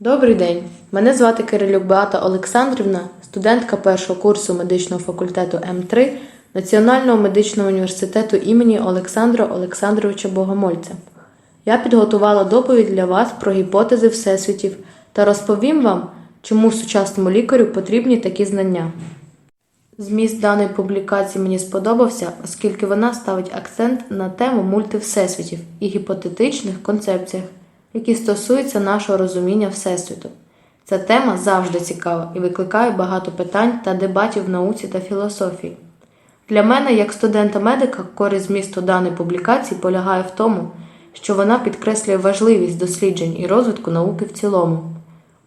Добрий день. Мене звати Кирилюк Беата Олександрівна, студентка першого курсу медичного факультету М3 Національного медичного університету імені Олександра Олександровича Богомольця. Я підготувала доповідь для вас про гіпотези всесвітів та розповім вам, чому сучасному лікарю потрібні такі знання. Зміст даної публікації мені сподобався, оскільки вона ставить акцент на тему мультивсесвітів і гіпотетичних концепціях, які стосуються нашого розуміння Всесвіту. Ця тема завжди цікава і викликає багато питань та дебатів в науці та філософії. Для мене, як студента-медика, користь змісту даної публікації полягає в тому, що вона підкреслює важливість досліджень і розвитку науки в цілому.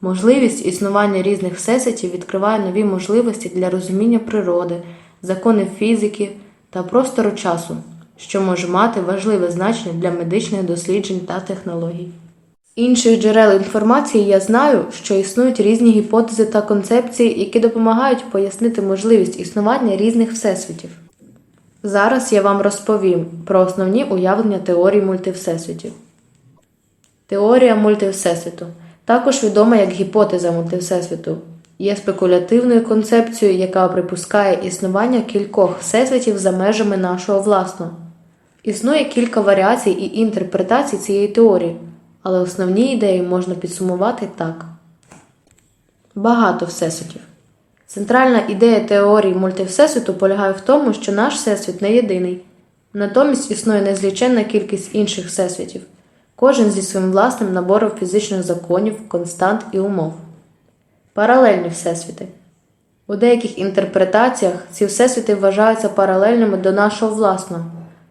Можливість існування різних всесвітів відкриває нові можливості для розуміння природи, законів фізики та простору часу, що може мати важливе значення для медичних досліджень та технологій. Інших джерел інформації я знаю, що існують різні гіпотези та концепції, які допомагають пояснити можливість існування різних всесвітів. Зараз я вам розповім про основні уявлення теорії мультивсесвітів. Теорія мультивсесвіту, також відома як гіпотеза мультивсесвіту, є спекулятивною концепцією, яка припускає існування кількох всесвітів за межами нашого власного. Існує кілька варіацій і інтерпретацій цієї теорії, але основні ідеї можна підсумувати так: багато всесвітів. Центральна ідея теорії мультивсесвіту полягає в тому, що наш всесвіт не єдиний. Натомість існує незліченна кількість інших всесвітів, кожен зі своїм власним набором фізичних законів, констант і умов. Паралельні всесвіти. У деяких інтерпретаціях ці всесвіти вважаються паралельними до нашого власного,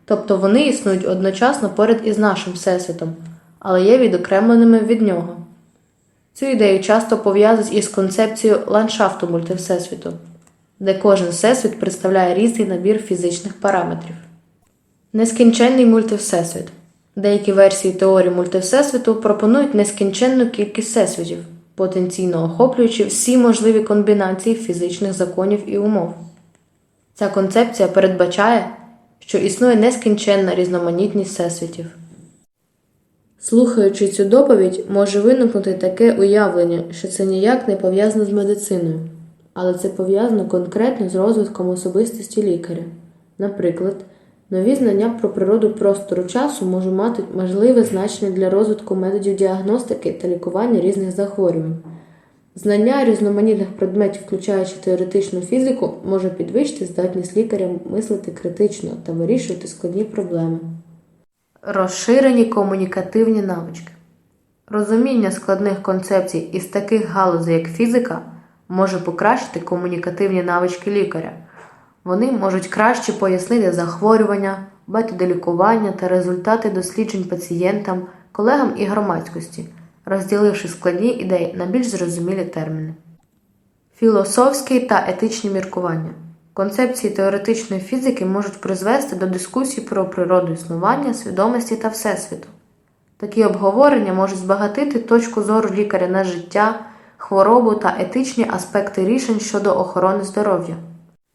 тобто вони існують одночасно поряд із нашим всесвітом, але є відокремленими від нього. Цю ідею часто пов'язують із концепцією ландшафту мультивсесвіту, де кожен всесвіт представляє різний набір фізичних параметрів. Нескінченний мультивсесвіт. Деякі версії теорії мультивсесвіту пропонують нескінченну кількість всесвітів, потенційно охоплюючи всі можливі комбінації фізичних законів і умов. Ця концепція передбачає, що існує нескінченна різноманітність всесвітів. Слухаючи цю доповідь, може виникнути таке уявлення, що це ніяк не пов'язано з медициною, але це пов'язано конкретно з розвитком особистості лікаря. Наприклад, нові знання про природу простору часу можуть мати важливе значення для розвитку методів діагностики та лікування різних захворювань. Знання різноманітних предметів, включаючи теоретичну фізику, може підвищити здатність лікаря мислити критично та вирішувати складні проблеми. Розширені комунікативні навички. Розуміння складних концепцій із таких галузей, як фізика, може покращити комунікативні навички лікаря. Вони можуть краще пояснити захворювання, методи лікування та результати досліджень пацієнтам, колегам і громадськості, розділивши складні ідеї на більш зрозумілі терміни. Філософські та етичні міркування. Концепції теоретичної фізики можуть призвести до дискусій про природу існування, свідомості та всесвіту. Такі обговорення можуть збагатити точку зору лікаря на життя, хворобу та етичні аспекти рішень щодо охорони здоров'я.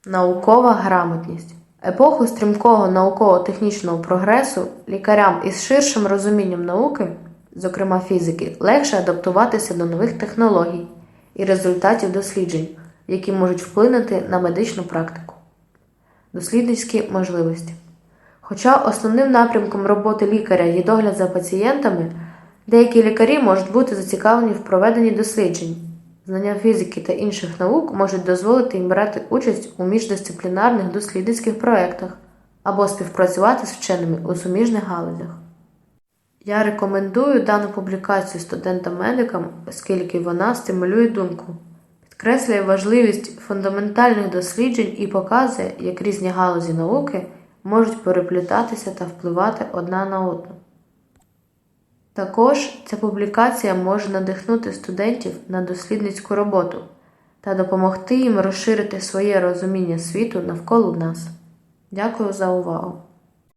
Наукова грамотність. Епоху стрімкого науково-технічного прогресу лікарям із ширшим розумінням науки, зокрема фізики, легше адаптуватися до нових технологій і результатів досліджень, які можуть вплинути на медичну практику. Дослідницькі можливості. Хоча основним напрямком роботи лікаря є догляд за пацієнтами, деякі лікарі можуть бути зацікавлені в проведенні досліджень. Знання фізики та інших наук можуть дозволити їм брати участь у міждисциплінарних дослідницьких проєктах або співпрацювати з вченими у суміжних галузях. Я рекомендую дану публікацію студентам-медикам, оскільки вона стимулює думку, підкреслює важливість фундаментальних досліджень і показує, як різні галузі науки можуть переплітатися та впливати одна на одну. Також ця публікація може надихнути студентів на дослідницьку роботу та допомогти їм розширити своє розуміння світу навколо нас. Дякую за увагу!